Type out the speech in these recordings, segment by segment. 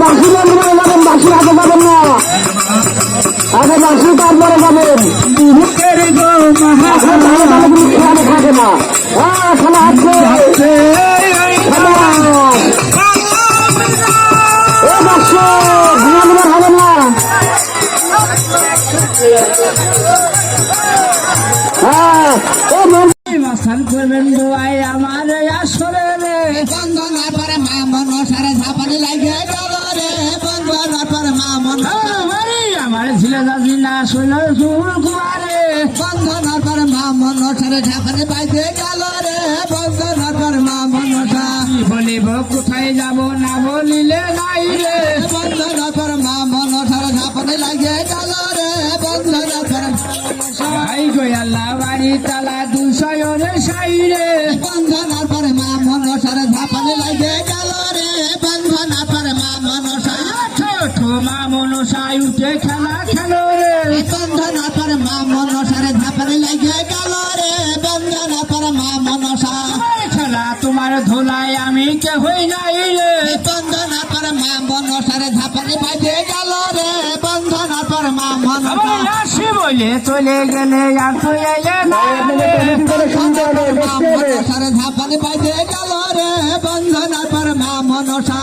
বাসি মন্দিরে যাবেন বাসি আগে যাবেন না আগে বাসি তারপরে জিনিস খেয়ালে থাকে না হ্যাঁ খেলা আছে খেলা ও বাসো মন মাসান করবেন দোয়াই আমার আসরে রে। বন্ধনার পরে মা মনসারে ঝাপানি লাগে রে। বন্ধনার পরে মা মনসারে আমারে ছিল দাদি না শৈল চুল কুমারে বন্ধনার পরে মা মনসারে ঝাপানি বাইতে গেল রে। বন্ধনার পরে মা মনসা কি বলিব কোথায় যাব না বলিলে? গয়াল্লা বাড়ি তালা দুশয়নে সাই রে বন্ধনার পরে মা মনসারে ঝাপানি লাগে গেল রে। বন্ধনার পরে মা মনসা ছোট মা মনসাই উঠে খেলা খেলো রে। বন্ধনার পরে মা মনসারে ঝাপানি লাগে গেল রে। বন্ধনার পরে মা মনসা খেলা তোমার ধোলাই আমি কে হই নাই। বলে চলে গেলে আর এলে না রে। বন্ধনার পরে মা মনসা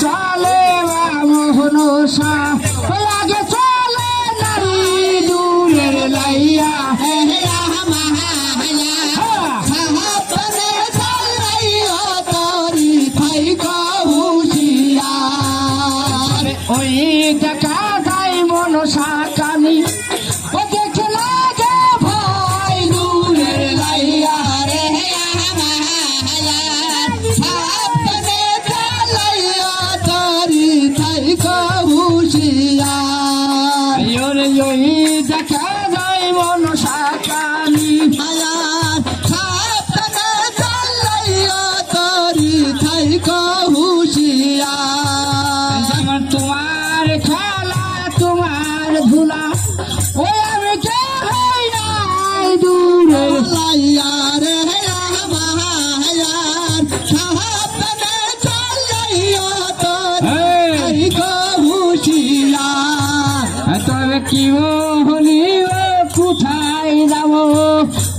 চলে মোহন লাগে চলে নারী দূরের লাইয়া ওই দেখা যায় মনসা কানি। ও তবে কি হলি কোথায় যাব?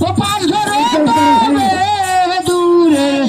ও পাঁচ ঘরে তবে দূরের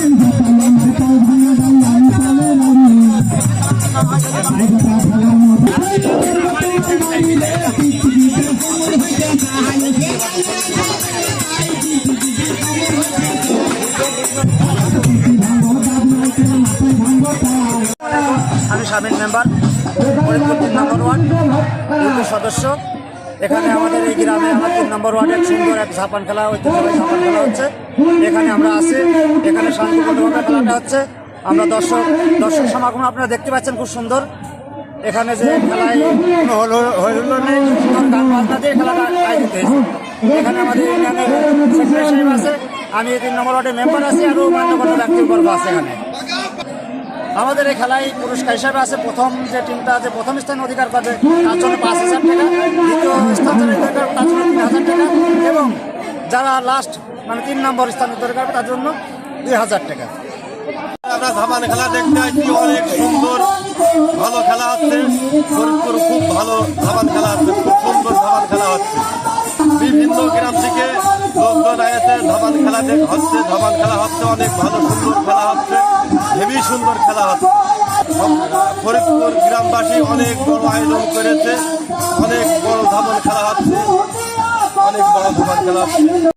আমি সাবেক মেম্বার ফরিদপুর নম্বর ওয়ার্ড সদস্য। এখানে আমাদের এই গ্রামে আমার তিন নম্বর ওয়ার্ডে সুন্দর এক ঝাপান খেলা, ঐতিহ্যবাহী ঝাপান খেলা হচ্ছে। এখানে আমরা আছি, এখানে শান্তিপূর্ণভাবে খেলাটা হচ্ছে। আমরা দর্শক দর্শক সমাগম আপনারা দেখতে পাচ্ছেন খুব সুন্দর। এখানে যে খেলায় সুন্দর গান বাজনা দিয়ে খেলাটা আয়োজিত এখানে আমাদের সাহেব আছে, আমি তিন নম্বর ওয়ার্ডের মেম্বার আছি, আরও মান্যগণ্য ব্যক্তিবর্গ আছে এখানে। আমাদের এই খেলায় পুরস্কার হিসাবে আছে প্রথম যে টিমটা যে প্রথম স্থান অধিকার করবে তার জন্য পাঁচ হাজার টাকা, দ্বিতীয় স্থান অধিকার করবে তার জন্য তিন হাজার টাকা এবং যারা লাস্ট মানে তিন নম্বর স্থান অধিকার করবে তার জন্য দুই হাজার টাকা। আমরা ধাবান খেলা দেখতে আসছি অনেক সুন্দর, ভালো খেলা হচ্ছে। খুব ভালো ধাবান খেলা হচ্ছে, খুব সুন্দর খেলা হচ্ছে ধাবান খেলা হচ্ছে, অনেক ভালো সুন্দর খেলা হচ্ছে, হেভি সুন্দর খেলা হচ্ছে। ফরিদপুর গ্রামবাসী অনেক বড় আয়োজন করেছে, অনেক বড় ধাবান খেলা হচ্ছে, অনেক বড় ধাবান খেলা হচ্ছে।